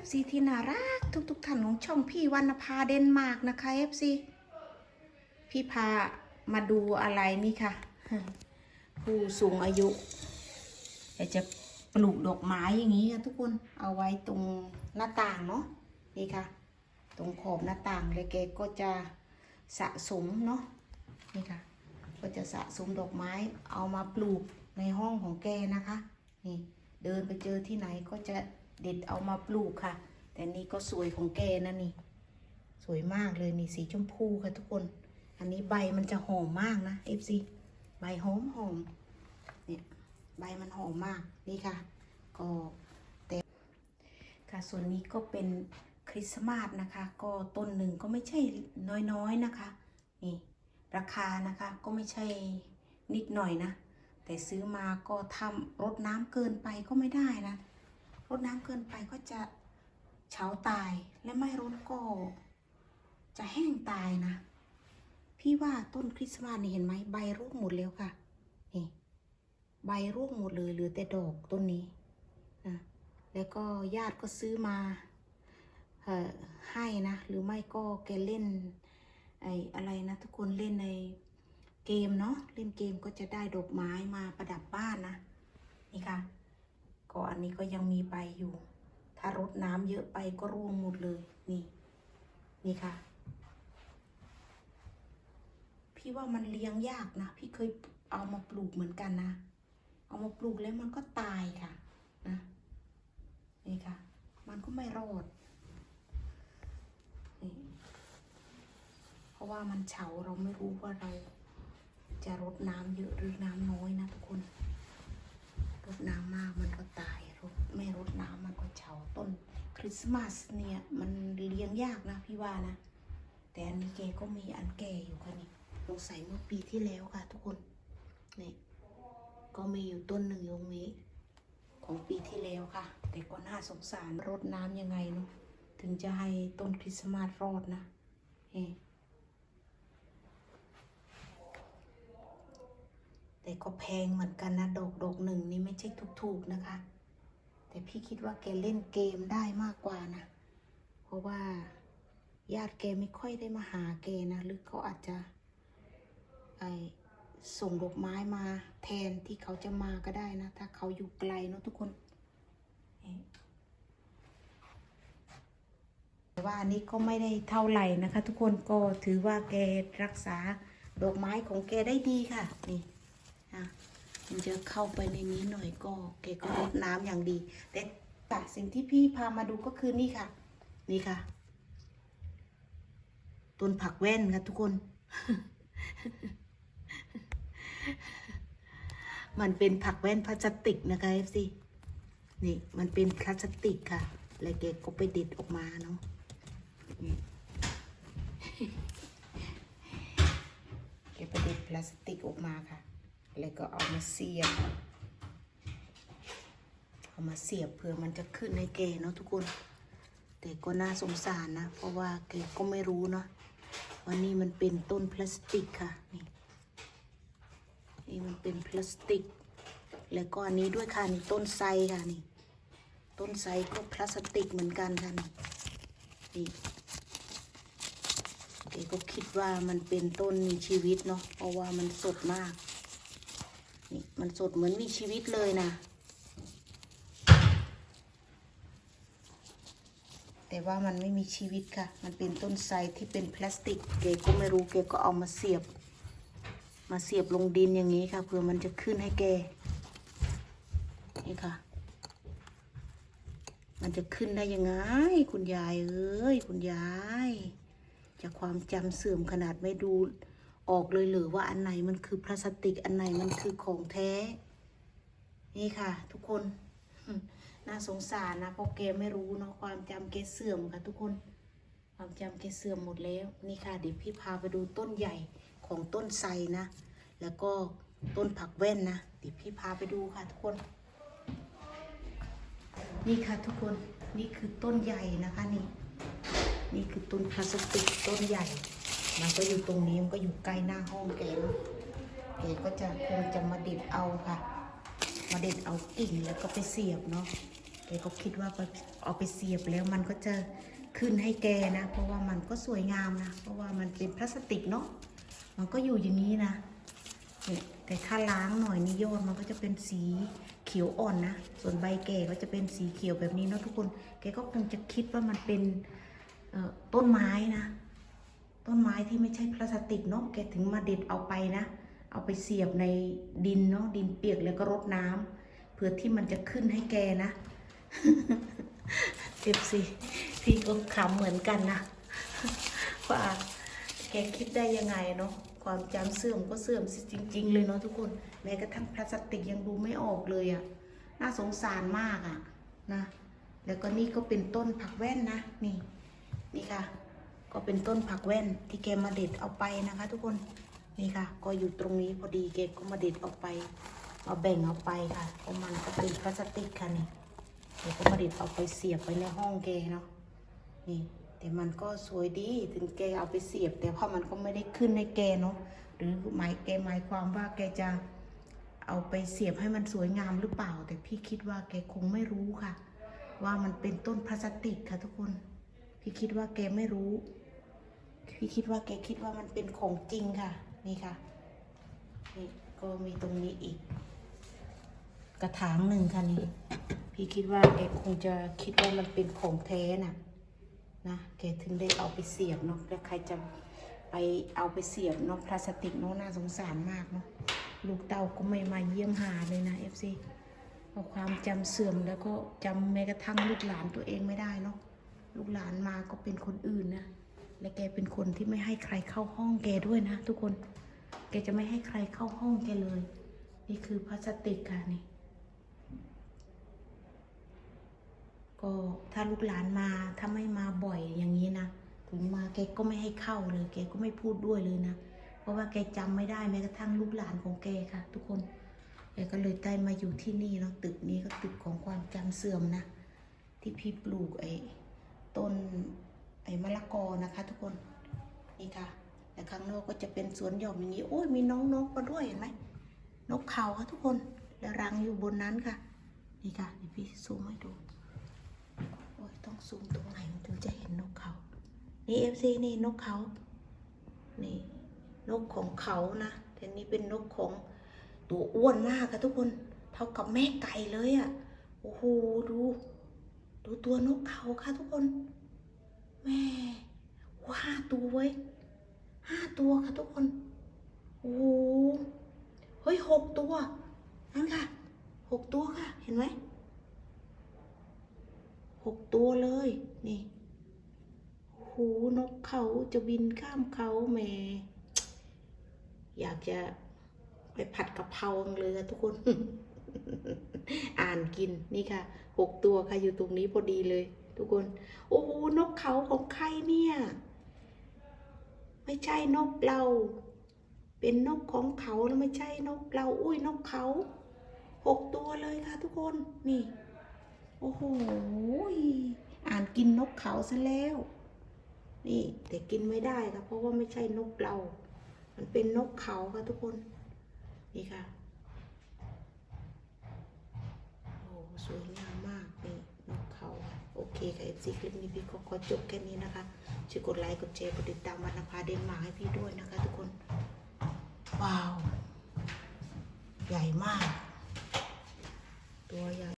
FC ที่น่ารักทุกๆท่านของช่องพี่วรรณภาเดนมาร์กนะคะ FC พี่พามาดูอะไรนี่ค่ะ ผู้สูงอายุอยากจะปลูกดอกไม้อย่างนี้ค่ะทุกคนเอาไว้ตรงหน้าต่างเนาะนี่ค่ะ ตรงขอบหน้าต่างเลยแกก็จะสะสมเนาะนี่ค่ะ ก็จะสะสมดอกไม้เอามาปลูกในห้องของแกนะคะ นี่เดินไปเจอที่ไหนก็จะ เด็ดเอามาปลูกค่ะ แต่นี่ก็สวยของแกนะนี่ สวยมากเลยนี่สีชมพูค่ะทุกคน อันนี้ใบมันจะหอมมากนะ FC ใบหอมหอมเนี่ยใบมันหอมมากนี่ค่ะ ก็แต่ค่ะส่วนนี้ก็เป็นคริสต์มาสนะคะ ก็ต้นหนึ่งก็ไม่ใช่น้อยๆนะคะนี่ราคานะคะก็ไม่ใช่นิดหน่อยนะ แต่ซื้อมาก็ทำรดน้ำเกินไปก็ไม่ได้นะ รดน้ำเกินไปก็จะเฉาตายและไม่รดก็ จะแห้งตายนะ พี่ว่าต้นคริสต์มาสนี่เห็นไหมใบร่วงหมดแล้วค่ะนี่ใบร่วงหมดเลยเหลือแต่ดอกต้นนี้นะแล้วก็ญาติก็ซื้อมาเออให้นะ หรือไม่ก็แกเล่นไอ้อะไรนะ ทุกคนเล่นในเกมเนาะเล่นเกมก็จะได้ดอกไม้มาประดับบ้านนะนี่ค่ะ ก็อันนี้ก็ยังมีใบอยู่ ถ้ารดน้ำเยอะไปก็ร่วงหมดเลยนี่ นี่ค่ะ พี่ว่ามันเลี้ยงยากนะ พี่เคยเอามาปลูกเหมือนกันนะ เอามาปลูกแล้วมันก็ตายค่ะนะนี่ค่ะ มันก็ไม่รอดนี่เพราะว่ามันเฉาเราไม่รู้ว่าเราจะรดน้ำเยอะหรือน้ำน้อยนะทุกคน ดน้ำมากมันก็ตายรดไม่รดน้ำมันก็เฉาต้นคริสต์มาสเนี่ย มันเลี้ยงยากนะพี่ว่านะ แต่อันนี้แกก็มีอันแก่อยู่ค่ะนี่สงสัยเมื่อปีที่แล้วค่ะ ทุกคนนี่ก็มีอยู่ต้นหนึ่งตรงนี้ ของปีที่แล้วค่ะ แต่ก็น่าสงสารรดน้ำยังไงเนาะถึงจะให้ต้นคริสต์มาสรอดนะเอ๊ แต่ก็แพงเหมือนกันนะดอกดอกหนึ่งนี่ไม่ใช่ถูกๆนะคะ แต่พี่คิดว่าแกเล่นเกมได้มากกว่านะ เพราะว่าญาติแกไม่ค่อยได้มาหาแกนะหรือเขาอาจจะไอส่งดอกไม้มาแทนที่เขาจะมาก็ได้นะ ถ้าเขาอยู่ไกลเนอะทุกคนแต่ว่าอันนี้ก็ไม่ได้เท่าไหร่นะคะ ทุกคนก็ถือว่าแกรักษาดอกไม้ของแกได้ดีค่ะนี่ อะมันจะเข้าไปในนี้หน่อยก็แกก็รดน้ำอย่างดี แต่แต่สิ่งที่พี่พามาดูก็คือนี่ค่ะ นี่ค่ะ ต้นผักแว่นค่ะทุกคน มันเป็นผักแว่นพลาสติกนะคะเอฟซีนี่มันเป็นพลาสติกค่ะ แล้วแกก็ไปเด็ดออกมาเนาะนี่แกไปเด็ดพลาสติกออกมาค่ะ แล้วก็เอามาเสียบ เอามาเสียบเพื่อมันจะขึ้นในแกเนาะทุกคน แต่ก็น่าสงสารนะ เพราะว่าแกก็ไม่รู้เนาะว่านี่มันเป็นต้นพลาสติกค่ะนี่นี่มันเป็นพลาสติก แล้วก็อันนี้ด้วยค่ะนี่ต้นไทรค่ะนี่ ต้นไทรก็พลาสติกเหมือนกันค่ะนี่นี่เกก็คิดว่ามันเป็นต้นมีชีวิตเนาะเพราะว่ามันสดมาก มันสดเหมือนมีชีวิตเลยนะ แต่ว่ามันไม่มีชีวิตค่ะ มันเป็นต้นไทรที่เป็นพลาสติก เกก็ไม่รู้เกก็เอามาเสียบ มาเสียบลงดินอย่างนี้ค่ะเพื่อมันจะขึ้นให้แกนี่ค่ะ มันจะขึ้นได้ยังไง คุณยายเอ้ยคุณยาย จากความจำเสื่อมขนาดไม่ดู ออกเลยหรือว่าอันไหนมันคือพลาสติกอันไหนมันคือของแท้ นี่ค่ะ ทุกคนน่าสงสารนะเพราะแกไม่รู้เนาะความจำแกเสื่อมค่ะทุกคน ความจำแกเสื่อมหมดแล้วนี่ค่ะเดี๋ยวพี่พาไปดูต้นใหญ่ของต้นไทรนะ แล้วก็ต้นผักแว่นนะเดี๋ยวพี่พาไปดูค่ะทุกคน นี่ค่ะทุกคนนี่คือต้นใหญ่นะคะนี่ นี่คือต้นพลาสติกต้นใหญ่ มันก็อยู่ตรงนี้มันก็อยู่ใกล้หน้าห้องแกเนาะแกก็จะคงจะมาเด็ดเอาค่ะ มาเด็ดเอากิ่งแล้วก็ไปเสียบเนาะแกก็คิดว่าเอาไปเสียบแล้วมันก็จะขึ้นให้แกนะ เพราะว่ามันก็สวยงามนะ เพราะว่ามันเป็นพลาสติกเนาะมันก็อยู่อย่างนี้นะเนี่ยแต่ถ้าล้างหน่อยนี่ยอดมันก็จะเป็นสีเขียวอ่อนนะ ส่วนใบแก่ก็จะเป็นสีเขียวแบบนี้เนาะทุกคน แกก็คงจะคิดว่ามันเป็นต้นไม้นะ ต้นไม้ที่ไม่ใช่พลาสติกเนาะแกถึงมาเด็ดเอาไปนะ เอาไปเสียบในดินเนาะดินเปียกแล้วก็รดน้ำเพื่อที่มันจะขึ้นให้แกนะเจ็บสิพี่ก็ขำเหมือนกันนะว่าแกคิดได้ยังไงเนาะความจำเสื่อมก็เสื่อมจริง ๆ เลยเนาะทุกคนแม้กระทั่งพลาสติกยังดูไม่ออกเลยอะ่ะน่าสงสารมากอะ่ะนะ แล้วก็นี่ก็เป็นต้นผักแว่นนะนี่นี่ค่ะ ก็เป็นต้นผักแว่นที่แกมาเด็ดเอาไปนะคะ ทุกคนนี่ค่ะ ก็อยู่ตรงนี้พอดีแกก็มาเด็ดเอาไป มาแบ่งเอาไปค่ะเพราะมันก็เป็นพลาสติกค่ะนี่แกก็มาเด็ดเอาไปเสียบไว้ในห้องแกเนาะนี่แต่มันก็สวยดีถึงแกเอาไปเสียบ แต่เพราะมันก็ไม่ได้ขึ้นในแกเนาะหรือหมายแกหมายความว่าแกจะเอาไปเสียบให้มันสวยงามหรือเปล่า แต่พี่คิดว่าแกคงไม่รู้ค่ะ ว่ามันเป็นต้นพลาสติกค่ะทุกคน พี่คิดว่าแกไม่รู้ พี่คิดว่าแกคิดว่ามันเป็นของจริงค่ะ นี่ค่ะนี่ก็มีตรงนี้อีก กระถางหนึ่งค่ะนี่ พี่คิดว่าแกคงจะคิดว่ามันเป็นของแท้น่ะนะแกถึงได้เอาไปเสียบเนาะแล้วใครจะไปเอาไปเสียบเนาะพลาสติกเนาะน่าสงสารมากเนาะลูกเต่าก็ไม่มาเยี่ยมหาเลยนะเอฟซีเพราะความจำเสื่อมแล้วก็จำแม้กระทั่งลูกหลานตัวเองไม่ได้เนาะลูกหลานมาก็เป็นคนอื่นนะ และแกเป็นคนที่ไม่ให้ใครเข้าห้องแกด้วยนะ ทุกคน แกจะไม่ให้ใครเข้าห้องแกเลย นี่คือพลาสติกค่ะนี่ ก็ถ้าลูกหลานมาถ้าไม่มาบ่อยอย่างนี้นะ ถึงมาแกก็ไม่ให้เข้าเลย แกก็ไม่พูดด้วยเลยนะ เพราะว่าแกจำไม่ได้แม้กระทั่งลูกหลานของแกค่ะ ทุกคน แกก็เลยได้มาอยู่ที่นี่เนาะตึกนี้ก็ตึกของความจำเสื่อมนะ ที่พี่ปลูกไอ้ต้น ละกอนะคะทุกคนนี่ค่ะแต่ข้างนอกก็จะเป็นสวนหย่อมอย่างนี้โอ้ยมีน้องนกมาด้วยเห็นไหมนกเขาค่ะทุกคนแล้วรังอยู่บนนั้นค่ะ นี่ค่ะเดี๋ยวพี่ซูมให้ดูโอ้ยต้องซูมตรงไหนถึงจะเห็นนกเขา นี่เอฟซีนี่นกเขา นี่นกของเขานะแต่นี่เป็นนกของตัวอ้วนมากค่ะทุกคน เท่ากับแม่ไก่เลยอะ่ะ โอ้โหดู ดูตัวนกเขาค่ะทุกคน แม่ห้าตัวเว้ยห้าตัวค่ะทุกคน โอ้โหเฮ้ยหกตัวนั่นค่ะหกตัวค่ะ เห็นไหมหกตัวเลยนี่หูนกเขาจะบินข้ามเขาแม่อยากจะไปผัดกะเพราเลยทุกคน อ่านกินนี่ค่ะหกตัวค่ะอยู่ตรงนี้พอดีเลย ทุกคน โอ้โหนกเขาของใครเนี่ย ไม่ใช่นกเรา เป็นนกของเขาแล้วไม่ใช่นกเรา อุ้ยนกเขาหกตัวเลยค่ะทุกคน นี่ โอ้โห อ่านกินนกเขาซะแล้ว นี่ แต่กินไม่ได้ค่ะเพราะว่าไม่ใช่นกเรา มันเป็นนกเขาค่ะทุกคน นี่ค่ะ โอ้สวยงาม เคค่ะ FC คลิปนี้พี่ก็ขอจบแค่นี้นะคะ ช่วยกดไลค์กดแชร์กดติดตามวันนภาเดนมาร์กให้พี่ด้วยนะคะ ทุกคน ว้าว ใหญ่มาก ตัวใหญ่